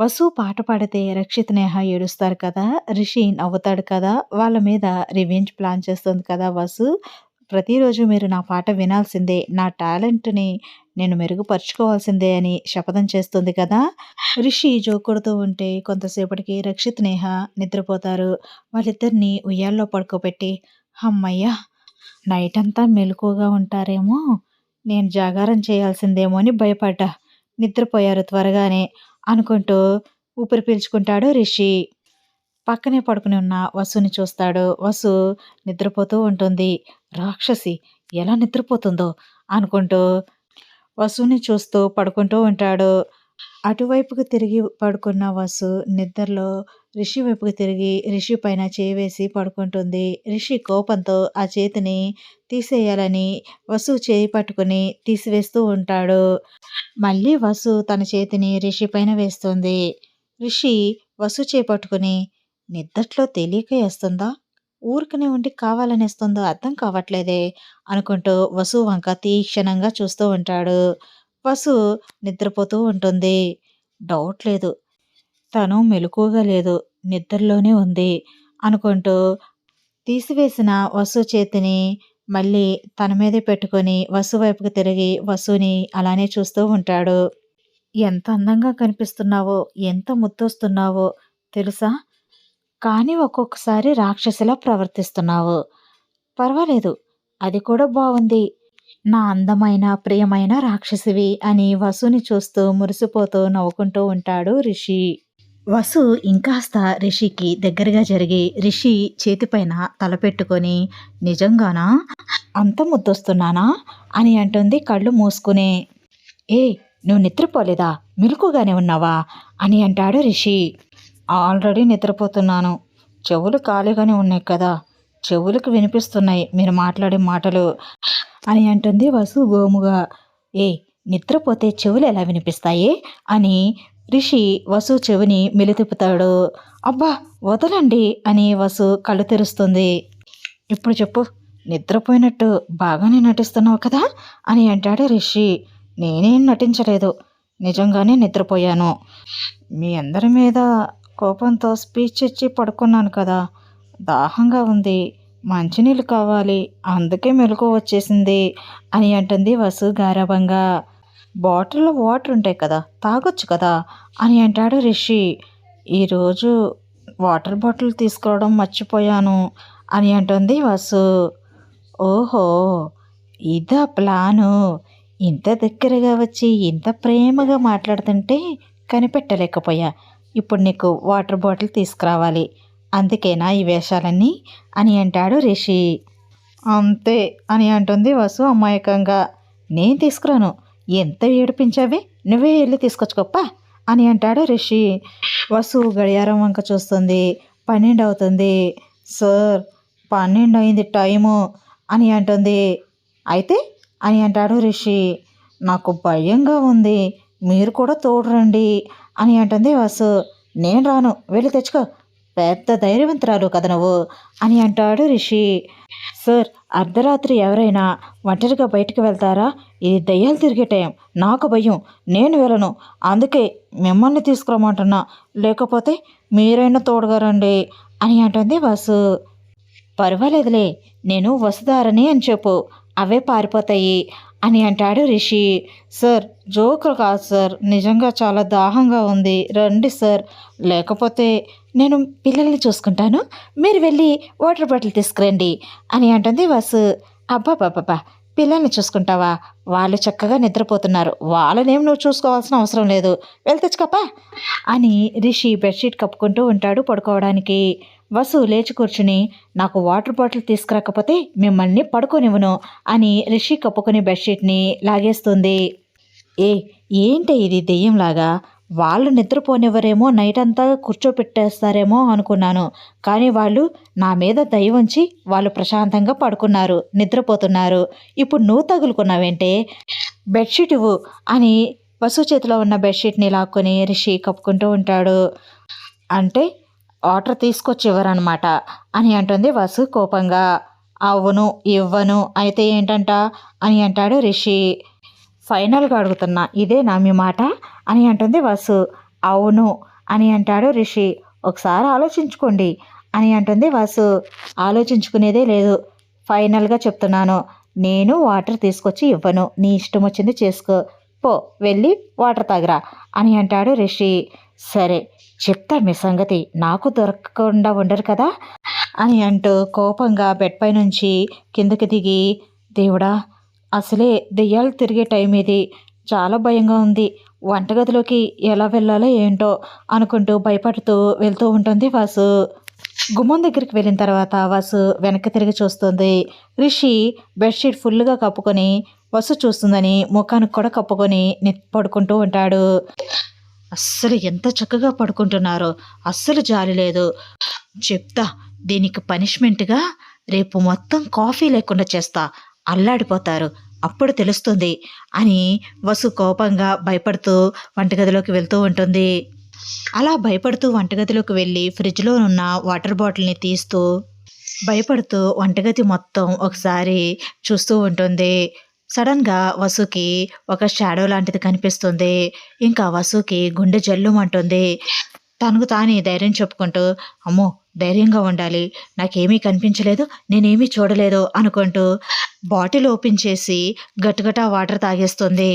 వసు పాట పాడితే రక్షిత్ నేహ ఏడుస్తారు కదా రిషి నవ్వుతాడు కదా వాళ్ళ మీద రివెంజ్ ప్లాన్ చేస్తుంది కదా వసు. ప్రతిరోజు మీరు నా పాట వినాల్సిందే నా టాలెంట్ని నేను మెరుగుపరుచుకోవాల్సిందే అని శపథం చేస్తుంది కదా. రిషి జోకొడుతూ ఉంటే కొంతసేపటికి రక్షిత్ నేహ నిద్రపోతారు. వాళ్ళిద్దరిని ఉయ్యాల్లో పడుకోబెట్టి అమ్మయ్యా నైట్ అంతా మెలకుగా ఉంటారేమో నేను జాగారం చేయాల్సిందేమో అని భయపడ్డా. నిద్రపోయారు త్వరగానే అనుకుంటూ ఊపిరి పీల్చుకుంటాడు రిషి. పక్కనే పడుకుని ఉన్న వసుని చూస్తాడు. వసు నిద్రపోతూ ఉంటుంది. రాక్షసి ఎలా నిద్రపోతుందో అనుకుంటూ వసుని చూస్తూ పడుకుంటూ ఉంటాడు. అటువైపుకు తిరిగి పడుకున్న వసు నిద్రలో రిషి వైపుకు తిరిగి రిషి పైన చేయి వేసి పడుకుంటుంది. రిషి కోపంతో ఆ చేతిని తీసేయాలని వసు చేయి పట్టుకుని తీసివేస్తూ ఉంటాడు. మళ్ళీ వసు తన చేతిని రిషి పైన వేస్తుంది. రిషి వసు చేయి పట్టుకుని నిద్దట్లో తెలియక వేస్తుందా? ఊరికనే ఉండి కావాలనేస్తుందో అర్థం కావట్లేదే అనుకుంటూ వసు వంక తీక్షణంగా చూస్తూ ఉంటాడు. వసు నిద్రపోతూ ఉంటుంది. డౌట్ లేదు. తను మెలకువగా లేదు నిద్రలోనే ఉంది అనుకుంటూ తీసివేసిన వసు చేతిని మళ్ళీ తన మీదే పెట్టుకొని వసు వైపుకు తిరిగి వసుని అలానే చూస్తూ ఉంటాడు. ఎంత అందంగా కనిపిస్తున్నావో ఎంత ముద్దొస్తున్నావో తెలుసా? కానీ ఒక్కొక్కసారి రాక్షసిలా ప్రవర్తిస్తున్నావు. పర్వాలేదు అది కూడా బాగుంది నా అందమైన ప్రియమైన రాక్షసివి అని వసుని చూస్తూ మురిసిపోతూ నవ్వుకుంటూ ఉంటాడు రిషి. వసు ఇంకాస్త రిషికి దగ్గరగా జరిగి రిషి చేతిపైన తలపెట్టుకొని నిజంగానా? అంత ముద్దొస్తున్నానా? అని అంటుంది కళ్ళు మూసుకునే. ఏ నువ్వు నిద్రపోలేదా? మెలకుగానే ఉన్నావా? అని అంటాడు రిషి. ఆల్రెడీ నిద్రపోతున్నాను. చెవులు ఖాళీగానే ఉన్నాయి కదా. చెవులకు వినిపిస్తున్నాయి మీరు మాట్లాడే మాటలు. అని అంటుంది వసు గోముగా. ఏ నిద్రపోతే చెవులు ఎలా వినిపిస్తాయి? అని రిషి వసు చెవిని మెలితిప్పుతాడు. అబ్బా వదలండి అని వసు కళ్ళు తెరుస్తుంది. ఇప్పుడు చెప్పు నిద్రపోయినట్టు బాగానే నటిస్తున్నావు కదా అని అంటాడు రిషి. నేనేం నటించలేదు నిజంగానే నిద్రపోయాను. మీ అందరి మీద కోపంతో స్పీచ్ ఇచ్చి పడుకున్నాను కదా దాహంగా ఉంది మంచినీళ్ళు కావాలి అందుకే మెలకు వచ్చేసింది అని అంటుంది వసు గారవంగా బాటిల్లో వాటర్ ఉంటాయి కదా తాగొచ్చు కదా అని అంటాడు రిషి. ఈరోజు వాటర్ బాటిల్ తీసుకోవడం మర్చిపోయాను అని అంటుంది వసు. ఓహో ఇదా ప్లాను. ఇంత దగ్గరగా వచ్చి ఇంత ప్రేమగా మాట్లాడుతుంటే కనిపెట్టలేకపోయా. ఇప్పుడు నీకు వాటర్ బాటిల్ తీసుకురావాలి. అందుకేనా ఈ వేషాలన్నీ అని అంటాడు రిషి. అంతే అని అంటుంది వసు అమాయకంగా. నేను తీసుకురాను. ఎంత ఏడిపించావే? నువ్వే వెళ్ళి తీసుకొచ్చుకోప్పా? అని అంటాడు రిషి. వసు గడియారం వంక చూస్తుంది. పన్నెండు అవుతుంది సార్ పన్నెండు అయింది టైము అని అంటుంది. అయితే? అని అంటాడు రిషి. నాకు భయంగా ఉంది. మీరు కూడా తోడు రండి అని అంటుంది వసు. నేను రాను. వెళ్ళి తెచ్చుకో. పెద్ద ధైర్యవంతురాలు కదా నువ్వు? అని అంటాడు రిషి. సార్ అర్ధరాత్రి ఎవరైనా ఒంటరిగా బయటకు వెళ్తారా? ఇది దయ్యాలు తిరిగే టైం. నాకు భయం. నేను వెళ్ళను. అందుకే మిమ్మల్ని తీసుకురమ్మంటున్నా. లేకపోతే మీరైనా తోడుగారండి అని అంటుంది వాసు. పర్వాలేదులే. నేను వసుదారని అని చెప్పు. అవే పారిపోతాయి. అని అంటాడు రిషి. సార్ జోకులు కాదు సార్. నిజంగా చాలా దాహంగా ఉంది. రండి సార్. లేకపోతే నేను పిల్లల్ని చూసుకుంటాను. మీరు వెళ్ళి వాటర్ బాటిల్ తీసుకురండి అని అంటుంది వసు. అబ్బాబాబ్బా పిల్లల్ని చూసుకుంటావా? వాళ్ళు చక్కగా నిద్రపోతున్నారు. వాళ్ళనేం నువ్వు చూసుకోవాల్సిన అవసరం లేదు. వెళ్ళి అని రిషి బెడ్షీట్ కప్పుకుంటూ ఉంటాడు పడుకోవడానికి. వసు లేచి కూర్చుని నాకు వాటర్ బాటిల్ తీసుకురాకపోతే మిమ్మల్ని పడుకోనివ్వను అని రిషి కప్పుకుని బెడ్షీట్ని లాగేస్తుంది. ఏ ఏంటి ఇది దెయ్యంలాగా? వాళ్ళు నిద్రపోనివ్వరేమో నైట్ అంతా కూర్చోపెట్టేస్తారేమో అనుకున్నాను. కానీ వాళ్ళు నా మీద దయ ఉంచి వాళ్ళు ప్రశాంతంగా పడుకున్నారు నిద్రపోతున్నారు. ఇప్పుడు నువ్వు తగులుకున్నావేంటే? బెడ్షీట్ ఇవ్వు అని వసు చేతిలో ఉన్న బెడ్షీట్ని లాక్కొని రిషి కప్పుకుంటూ ఉంటాడు. అంటే ఆర్డర్ తీసుకొచ్చి అని అంటుంది వసు కోపంగా. అవును ఇవ్వను. అయితే ఏంటంట? అని అంటాడు రిషి. ఫైనల్గా అడుగుతున్నా ఇదే మీ మాట? అని అంటుంది వసు. అవును అని అంటాడు రిషి. ఒకసారి ఆలోచించుకోండి అని అంటుంది వసు. ఆలోచించుకునేదే లేదు. ఫైనల్గా చెప్తున్నాను నేను వాటర్ తీసుకొచ్చి ఇవ్వను. నీ ఇష్టం వచ్చింది చేసుకో. పో వెళ్ళి వాటర్ తాగరా అని అంటాడు రిషి. సరే చెప్తా మీ సంగతి. నాకు దొరకకుండా ఉండరు కదా? అని అంటూ కోపంగా బెడ్ పై నుంచి కిందకి దిగి దేవుడా అసలే దెయ్యాలు తిరిగే టైం ఇది. చాలా భయంగా ఉంది. వంటగదిలోకి ఎలా వెళ్ళాలో ఏంటో అనుకుంటూ భయపడుతూ వెళ్తూ ఉంటుంది వాసు. గుమ్మం దగ్గరికి వెళ్ళిన తర్వాత వాసు వెనక్కి తిరిగి చూస్తుంది. రిషి బెడ్షీట్ ఫుల్గా కప్పుకొని వసు చూస్తుందని ముఖానికి కూడా కప్పుకొని పడుకుంటూ ఉంటాడు. అస్సలు ఎంత చక్కగా పడుకుంటున్నారో అస్సలు జాలి లేదు. చెప్తా దీనికి పనిష్మెంట్గా రేపు మొత్తం కాఫీ లేకుండా చేస్తా అల్లాడిపోతారు. అప్పుడు తెలుస్తుంది అని వసు కోపంగా భయపడుతూ వంటగదిలోకి వెళ్తూ ఉంటుంది. అలా భయపడుతూ వంటగదిలోకి వెళ్ళి ఫ్రిడ్జ్లో ఉన్న వాటర్ బాటిల్ని తీస్తూ భయపడుతూ వంటగది మొత్తం ఒకసారి చూస్తూ ఉంటుంది. సడన్గా వసుకి ఒక షాడో లాంటిది కనిపిస్తుంది. ఇంకా వసుకి గుండె జల్లుమంటుంది. తనకు తానే ధైర్యం చెప్పుకుంటూ అమ్మో ధైర్యంగా ఉండాలి. నాకేమీ కనిపించలేదు నేనేమీ చూడలేదు అనుకుంటూ బాటిల్ ఓపెన్ చేసి గట్టుగట్టా వాటర్ తాగేస్తుంది.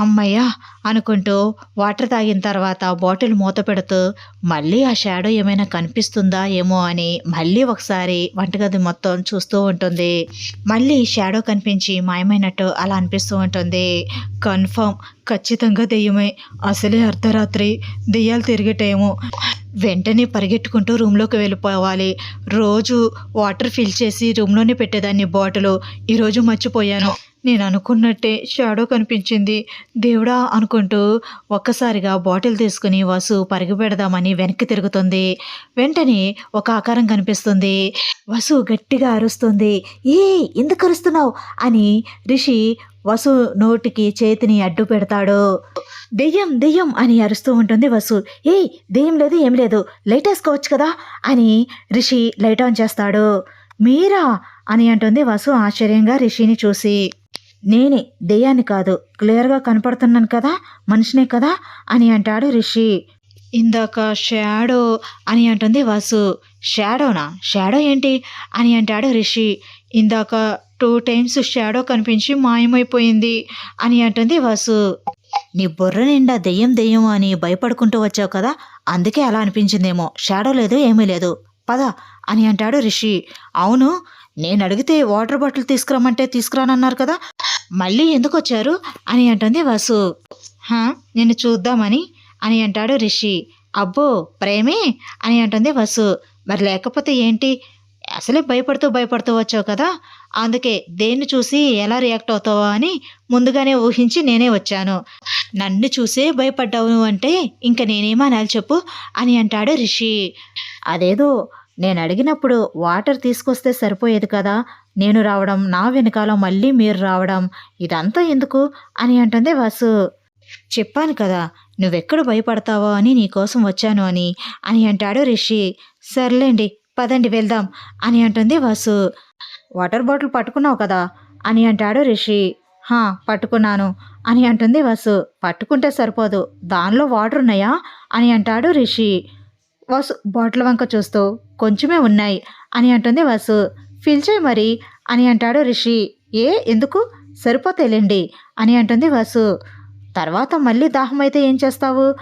అమ్మయ్యా అనుకుంటూ వాటర్ తాగిన తర్వాత బాటిల్ మూత పెడుతూ మళ్ళీ ఆ షాడో ఏమైనా కనిపిస్తుందా ఏమో అని మళ్ళీ ఒకసారి వంటగది మొత్తం చూస్తూ ఉంటుంది. మళ్ళీ షాడో కనిపించి మాయమైనట్టు అలా అనిపిస్తూ ఉంటుంది. కన్ఫర్మ్ ఖచ్చితంగా దెయ్యమే. అసలే అర్ధరాత్రి. దెయ్యాలు తిరిగే టైము. వెంటనే పరిగెట్టుకుంటూ రూమ్లోకి వెళ్ళిపోవాలి. రోజు వాటర్ ఫిల్ చేసి రూమ్లోనే పెట్టేదాన్ని బాటిల్. ఈరోజు మర్చిపోయాను. నేను అనుకున్నట్టే షాడో కనిపించింది. దేవుడా అనుకుంటూ ఒక్కసారిగా బాటిల్ తీసుకుని వసు పరిగి పెడదామని వెనక్కి తిరుగుతుంది. వెంటనే ఒక ఆకారం కనిపిస్తుంది. వసు గట్టిగా అరుస్తుంది. ఏ ఎందుకు అరుస్తున్నావు? అని రిషి వసు నోటికి చేతిని అడ్డు పెడతాడు. దెయ్యం దెయ్యం అని అరుస్తూ ఉంటుంది వసు. ఏ దెయ్యం లేదు ఏం లేదు. లైట్ వేసుకోవచ్చు కదా అని రిషి లైట్ ఆన్ చేస్తాడు. మీరా అని అంటుంది వసు ఆశ్చర్యంగా రిషిని చూసి. నేనే దెయ్యాన్ని కాదు. క్లియర్గా కనపడుతున్నాను కదా మనిషినే కదా అని అంటాడు రిషి. ఇందాక షాడో అని అంటుంది వాసు. షాడోనా? షాడో ఏంటి? అని అంటాడు రిషి. ఇందాక టూ టైమ్స్ షాడో కనిపించి మాయమైపోయింది అని అంటుంది వాసు. నీ బుర్ర నిండా దెయ్యం దెయ్యం అని భయపడుకుంటూ వచ్చావు కదా అందుకే అలా అనిపించిందేమో. షాడో లేదు ఏమీ లేదు. పద అని అంటాడు రిషి. అవును నేను అడిగితే వాటర్ బాటిల్ తీసుకురమ్మంటే తీసుకురానన్నారు కదా మళ్ళీ ఎందుకు వచ్చారు? అని అంటుంది వసు. హా నిన్ను చూద్దామని అని అంటాడు రిషి. అబ్బో ప్రేమే అని అంటుంది వసు. మరి లేకపోతే ఏంటి? అసలే భయపడుతూ భయపడుతూ వచ్చావు కదా? అందుకే దేన్ని చూసి ఎలా రియాక్ట్ అవుతావో అని ముందుగానే ఊహించి నేనే వచ్చాను. నన్ను చూసే భయపడ్డావు అంటే ఇంక నేనేమనాలి చెప్పు అని అంటాడు రిషి. అదేదో నేను అడిగినప్పుడు వాటర్ తీసుకొస్తే సరిపోయేది కదా? నేను రావడం నా వెనకాల మళ్ళీ మీరు రావడం ఇదంతా ఎందుకు? అని అంటుంది వాసు. చెప్పాను కదా నువ్వెక్కడ భయపడతావో అని నీకోసం వచ్చాను అని అని అంటాడు రిషి. సర్లేండి పదండి వెళ్దాం అని అంటుంది వాసు. వాటర్ బాటిల్ పట్టుకున్నావు కదా? అని అంటాడు రిషి. హా పట్టుకున్నాను అని అంటుంది వసు. పట్టుకుంటే సరిపోదు. దానిలో వాటర్ ఉన్నాయా? అని అంటాడు రిషి. వసు బాటిల్ వంక చూస్తూ కొంచెమే ఉన్నాయి అని అంటుంది వసు. ఫిల్ చేయి మరి అని అంటాడు రిషి. ఏ ఎందుకు? సరిపోతేలేండి అని అంటుంది వసు. తర్వాత మళ్ళీ దాహం అయితే ఏం చేస్తావు?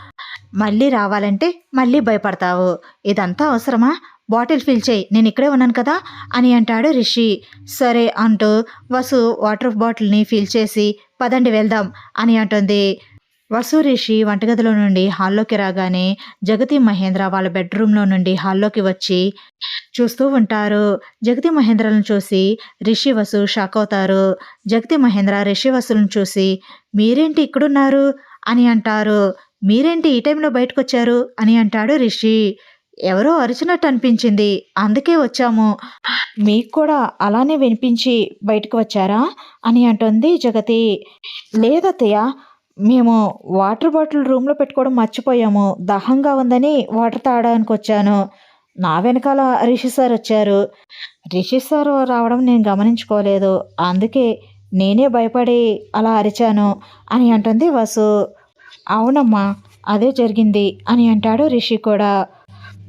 మళ్ళీ రావాలంటే మళ్ళీ భయపడతావు. ఇదంతా అవసరమా? బాటిల్ ఫిల్ చేయి నేను ఇక్కడే ఉన్నాను కదా అని అంటాడు రిషి. సరే అంటూ వసు వాటర్ బాటిల్ని ఫిల్ చేసి పదండి వెళ్దాం అని అంటుంది. వసు రిషి వంటగదిలో నుండి హాల్లోకి రాగానే జగతి మహేంద్ర వాళ్ళ బెడ్రూమ్లో నుండి హాల్లోకి వచ్చి చూస్తూ ఉంటారు. జగతి మహేంద్రలను చూసి రిషి వసు షాక్ అవుతారు. జగతి మహేంద్ర రిషి వసులను చూసి మీరేంటి ఇక్కడున్నారు? అని అంటారు. మీరేంటి ఈ టైంలో బయటకు వచ్చారు అని అంటాడు రిషి. ఎవరో అరిచినట్టు అనిపించింది అందుకే వచ్చాము. మీకు కూడా అలానే వినిపించి బయటకు వచ్చారా? అని అంటుంది జగతి. లేదత్తయ్య మేము వాటర్ బాటిల్ రూమ్లో పెట్టుకోవడం మర్చిపోయాము. దాహంగా ఉందని వాటర్ తాగడానికి వచ్చాను. నా వెనకాల రిషి సార్ వచ్చారు. రిషి సార్ రావడం నేను గమనించుకోలేదు. అందుకే నేనే భయపడి అలా అరిచాను అని అంటుంది వసు. అవునమ్మా అదే జరిగింది అని అంటాడు రిషి కూడా.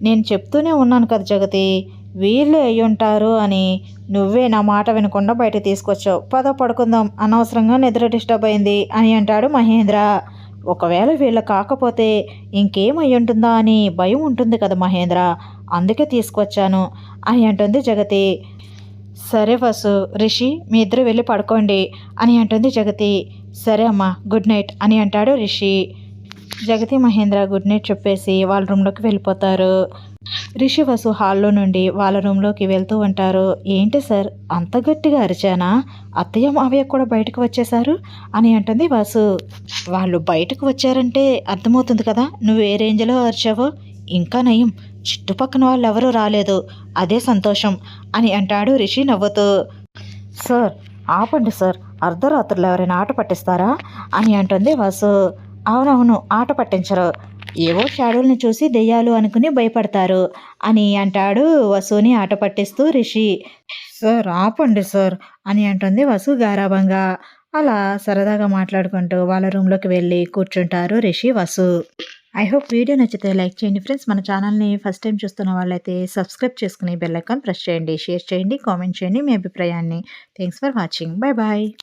నేను చెప్తూనే ఉన్నాను కదా జగతి వీళ్ళే అయి ఉంటారు అని నువ్వే నా మాట వినకుండా బయట తీసుకొచ్చావు. పద పడుకుందాం అనవసరంగా నిద్ర డిస్టర్బ్ అయింది అని అంటాడు మహేంద్ర. ఒకవేళ వీళ్ళ కాకపోతే ఇంకేమై ఉంటుందా అని భయం ఉంటుంది కదా మహేంద్ర. అందుకే తీసుకొచ్చాను అని అంటుంది జగతి. సరే వసు రిషి మీ ఇద్దరు వెళ్ళి పడుకోండి అని అంటుంది జగతి. సరే అమ్మా గుడ్ నైట్ అని అంటాడు రిషి. జగతి మహేంద్ర గుడ్ నైట్ చెప్పేసి వాళ్ళ రూమ్లోకి వెళ్ళిపోతారు. రిషి వసు హాల్లో నుండి వాళ్ళ రూమ్లోకి వెళ్తూ ఉంటారు. ఏంటి సార్ అంత గట్టిగా అరిచానా? అత్తయ్య మావయ్య కూడా బయటకు వచ్చేసారు అని అంటుంది వాసు. వాళ్ళు బయటకు వచ్చారంటే అర్థమవుతుంది కదా నువ్వు ఏ రేంజ్లో అరిచావో? ఇంకా నయం. చుట్టుపక్కన వాళ్ళు ఎవరూ రాలేదు. అదే సంతోషం అని అంటాడు రిషి నవ్వుతూ. సార్ ఆపండి సార్. అర్ధరాత్రులు ఎవరైనా ఆట పట్టిస్తారా? అని అంటుంది వాసు. అవునవును ఆట పట్టించరు. ఏవో షాడోల్ని చూసి దెయ్యాలు అనుకుని భయపడతారు అని అంటాడు వసుని ఆట పట్టిస్తూ రిషి. సార్ ఆపండి సార్ అని అంటుంది వసు గారాభంగా. అలా సరదాగా మాట్లాడుకుంటూ వాళ్ళ రూమ్లోకి వెళ్ళి కూర్చుంటారు Rishi Vasu. I hope video నచ్చితే లైక్ చేయండి ఫ్రెండ్స్. మన ఛానల్ని ఫస్ట్ టైం చూస్తున్న వాళ్ళైతే సబ్స్క్రైబ్ చేసుకుని బెల్ ఐకాన్ ప్రెస్ చేయండి షేర్ చేయండి కామెంట్ చేయండి మీ అభిప్రాయాన్ని. Thanks for watching. Bye bye.